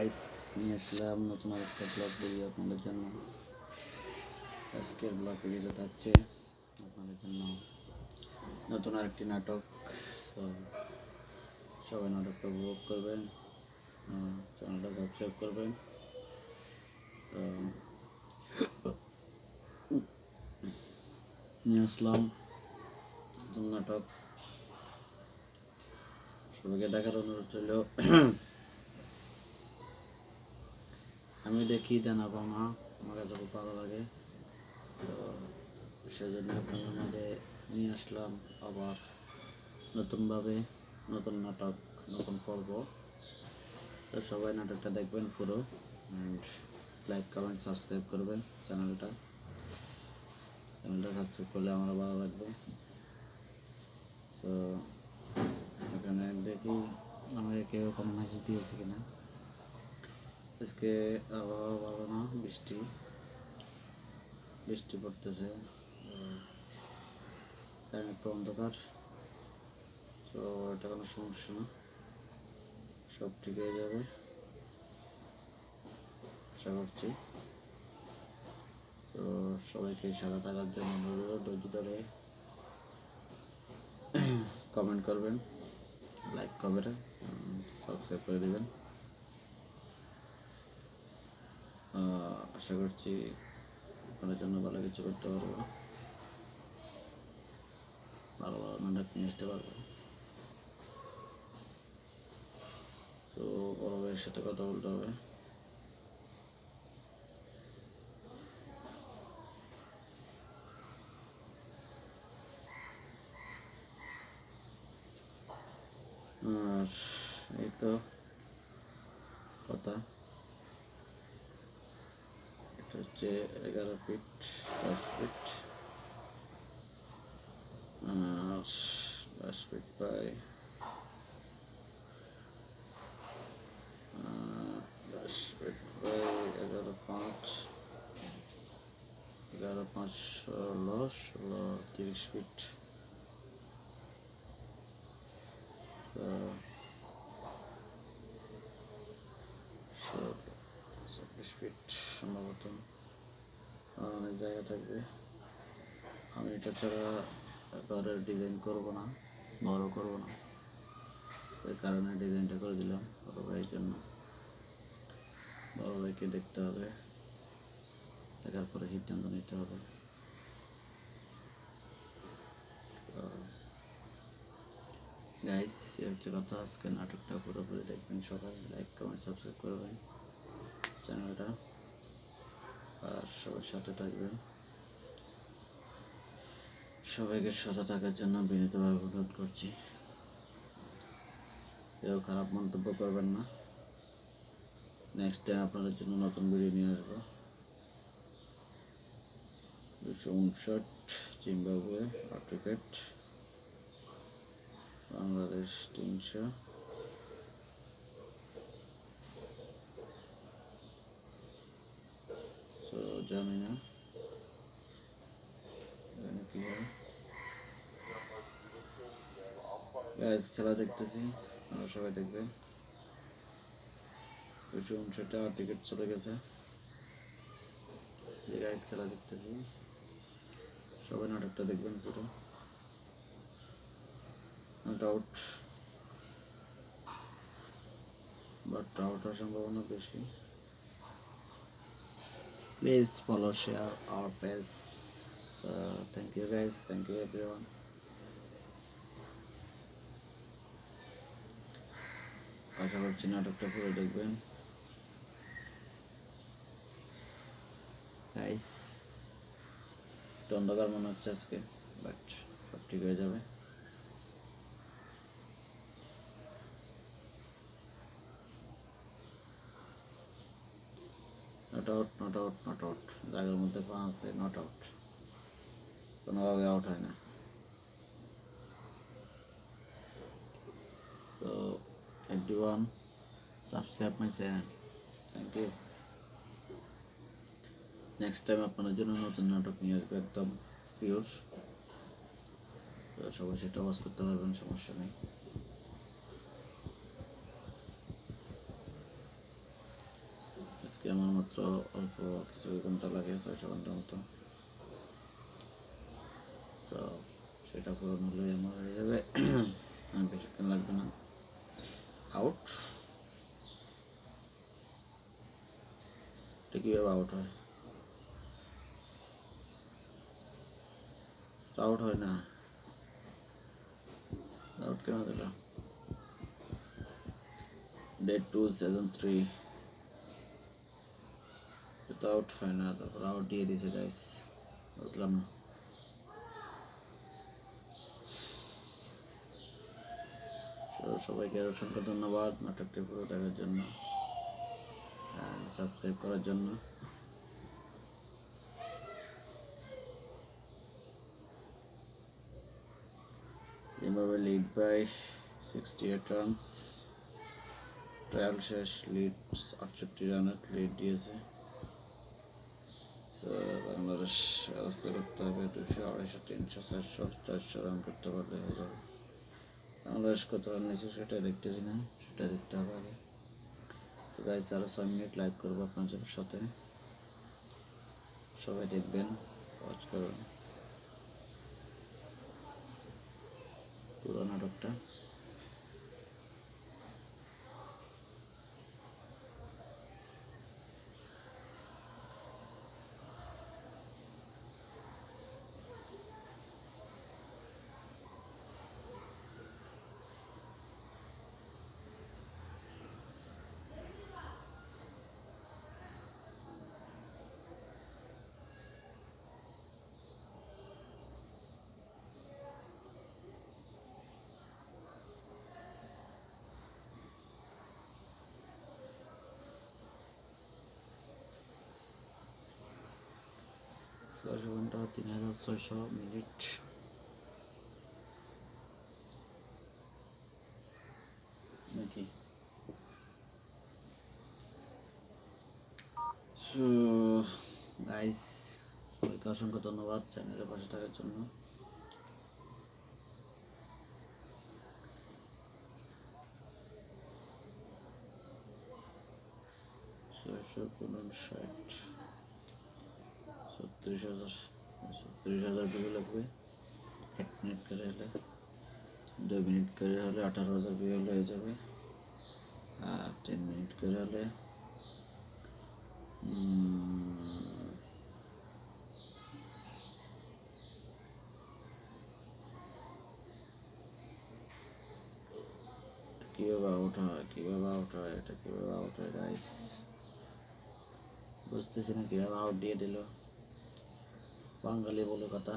Guys নিয়ে আসলাম নতুন আরেকটা ব্লগ ভিডিও আপনাদের জন্য। আজকের ব্লগ ভিডিওতে থাকছে আপনাদের জন্য নতুন আরেকটি নাটক। সো সবাই নাটকটা উপভোগ করবেন চ্যানেলটা সাবস্ক্রাইব করবেন। তো নিয়ে আসলাম নতুন নাটক। সবাইকে দেখার অনুরোধ রইল। আমি দেখি, দেনা পাওনা আমার কাছে খুব ভালো লাগে। তো সেজন্য আপনাদের মাঝে নিয়ে আসলাম আবার নতুনভাবে নতুন নাটক, নতুন পর্ব। তো সবাই নাটকটা দেখবেন পুরো। অ্যান্ড লাইক কমেন্ট সাবস্ক্রাইব করবেন চ্যানেলটা। চ্যানেলটা সাবস্ক্রাইব করলে আমার ভালো লাগবে। তো এখানে দেখি আমাকে কেউ কোনো মেসেজ দিয়েছে কিনা। আজকে আবহাওয়া ভালো না বৃষ্টি বৃষ্টি পড়তেছে কারণ একটু অন্ধকার, তো এটা কোনো সমস্যা না, সব ঠিক হয়ে যাবে, আশা করছি। তো সবাইকে সাদা থাকার জন্য অনুরোধ, ধৈর্য ধরে কমেন্ট করবেন লাইক করবেন সাবস্ক্রাইব করে দেবেন আহ, আশা করছি আপনাদের জন্য ভালো কিছু করতে পারব। ভালো ভালো নাটক নিয়ে আসতে পারব। তো বড় ভাইয়ের সাথে কথা বলতে হবে। আর এই তো কথা। এটা হচ্ছে এগারো ফিট দশ ফিট আর দশ ফিট বাই দশ ফিট বাই এগারো পাঁচ এগারো পাঁচ ষোলো ষোলো তিরিশ ফিট So, ষোলো চব্বিশ ফিট সম্ভবত। অনেক জায়গা থাকবে। আমি এটা ছাড়া ঘরের ডিজাইন করব না, বড় করব না। ওই কারণে ডিজাইনটা করে দিলাম বড় ভাইয়ের জন্য। বড় ভাইকে দেখতে হবে। দেখার পরে সিদ্ধান্ত নিতে হবে। গাইস হচ্ছে কথা। আজকে নাটকটা পুরোপুরি দেখবেন সবাই। লাইক কমেন্ট সাবস্ক্রাইব করবেন। চ্যানেলটা আর সবার সাথে থাকবেন। সবাইকে সোজা থাকার জন্য বিনীতভাবে অনুরোধ করছি। কেউ খারাপ মন্তব্য করবেন না। নেক্সট টাইম আপনাদের জন্য নতুন ভিডিও নিয়ে আসব। দুশো উনষাট জিম্বাবুয়ে আর্টিকেট বাংলাদেশ তিনশো তো জানি না খেলা দেখতেছি আমরা সবাই দেখবেন দুশো উনষাটটা টিকিট চলে গেছে গাইজ খেলা দেখতেছি সবাই নাটকটা দেখবেন পুরো নট আউট বাট আউট হওয়ার সম্ভাবনা বেশি please follow share our face thank you guys thank you everyone আশা করছি নাটকটা পুরো দেখবেন। গাইস একটু অন্ধকার মনে হচ্ছে আজকে বাট সব ঠিক হয়ে যাবে। Not out not out not out জায়গার মধ্যে পা আছে নট আউট কোনোভাবে আউট হয় না। So everyone subscribe my channel thank you next time আপনাদের জন্য নতুন নাটক নিয়ে আসবে একদম পিওর সবাই সেটা ওয়াজ করতে পারবেন, সমস্যা নেই। আজকে আমার মাত্র অল্প কিছু ঘণ্টা লাগে, ছয়শো ঘণ্টার মতো। তো সেটা পূরণ হলেই আমার হয়ে যাবে। বেশিক্ষণ লাগবে না। আউট এটা কীভাবে আউট হয়? আউট হয় না। আউট কেন দিল? ডেট টু সিজন থ্রি এটা আউট হয় না তারপর আউট দিয়ে দিয়েছে গাইস বুঝলাম না। সবাইকে অসংখ্য ধন্যবাদ নাটকটি পুরো দেখার জন্য সাবস্ক্রাইব করার জন্য। এভাবে lead by sixty eight runs trial শেষ লিড আটষট্টি রানের লিড দিয়েছে। তো বাংলাদেশ ব্যবস্থা করতে হবে দুশো আড়াইশো, তিনশো, চারশো চারশো রান করতে পারলে হয়ে যাবে। বাংলাদেশ কত রান নিয়েছে সেটা দেখতেছি না, সেটা দেখতে হবে আগে। তো গাইস আরও ছয় মিনিট লাইভ করব আপনাদের সাথে। সবাই দেখবেন ওয়াচ করবেন। পুরো নাটকটা। ছয়শো ঘণ্টা তিন হাজার ছয়শো মিনিট নাকি গাইস সবাইকে অসংখ্য ধন্যবাদ চ্যানেলের পাশে থাকার জন্য ছয়শো উনষাট ছত্রিশ হাজার ছত্রিশ হাজার ভিউ লাগবে এক মিনিট করে হলে দুই মিনিট করে হলে আঠারো হাজার ভিউ হলে হয়ে যাবে আর তিন মিনিট করে হলে উম, কীভাবে আউট হয় কীভাবে আউট হয় এটা কীভাবে আউট হয় গাইস বুঝতেছি না কীভাবে আউট দিয়ে দিল বাঙালি বলে কথা।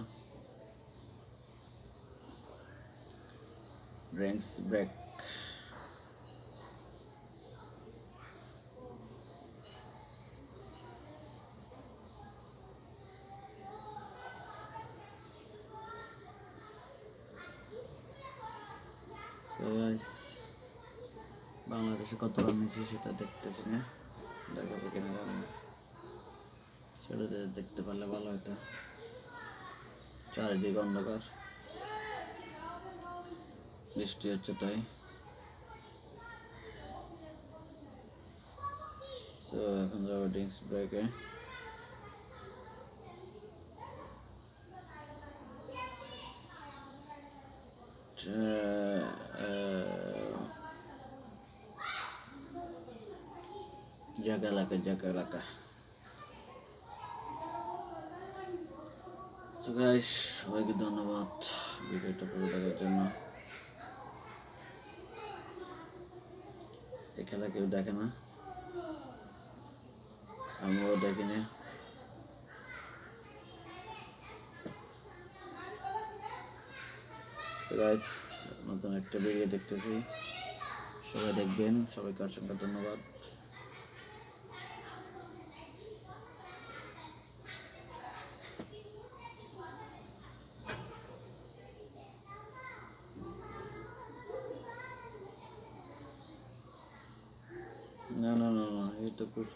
ড্রিঙ্কস ব্রেক বাংলাদেশে কত রান নিয়েছে সেটা দেখতেছি না। দেখাবে কিনা সেটা দেখতে পারলে ভালো হতো। চারিদিকে অন্ধকার। বৃষ্টি হচ্ছে তাই। তো এখন যাব ড্রিঙ্কস ব্রেকে জায়গা এলাকা জায়গা এলাকা তো গাইস সবাইকে ধন্যবাদ ভিডিওটা পুরো দেখার জন্য। এই খেলা কেউ দেখে না। আমরাও দেখি না গাইস নতুন একটা ভিডিও দেখতেছি। সবাই দেখবেন। সবাইকে অসংখ্য ধন্যবাদ।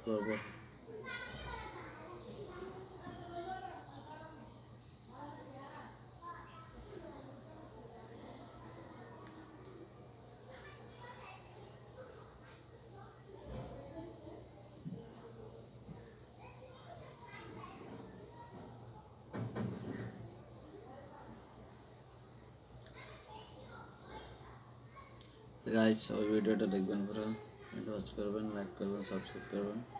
Global. गाइस और वीडियो टेक बन पर वॉच कर बन लाइक कर बन सब्सक्राइब कर बन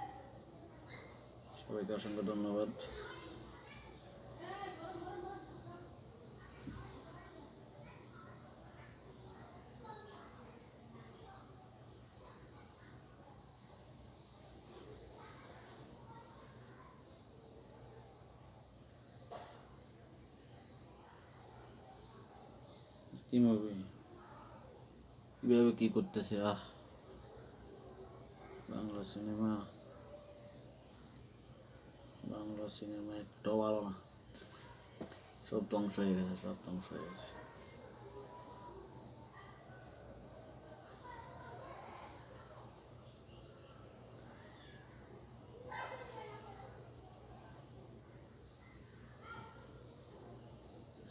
সবাইকে অসংখ্য ধন্যবাদ। কি মুভি কীভাবে কী করতেছে? আহ। বাংলা সিনেমা সিনেমা একটাও ভালো না। সব ধ্বংস হয়ে গেছে, সব ধ্বংস হয়ে গেছে।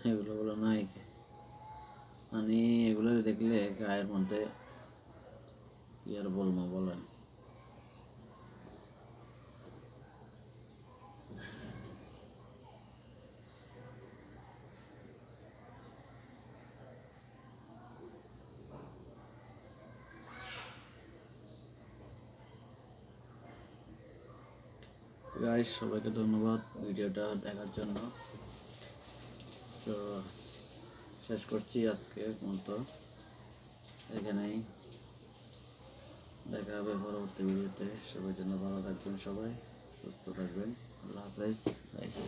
এগুলো বলো নাই কে? মানে এগুলো দেখলে গায়ের মধ্যে কি আর বলব বলেন? গাইস সবাইকে ধন্যবাদ ভিডিওটা দেখার জন্য। তো, শেষ করছি আজকে মতো। এখানেই দেখা হবে পরবর্তী ভিডিওতে। সবার জন্য ভালো থাকবেন সবাই, সুস্থ থাকবেন। আল্লাহ হাফেজ গাইস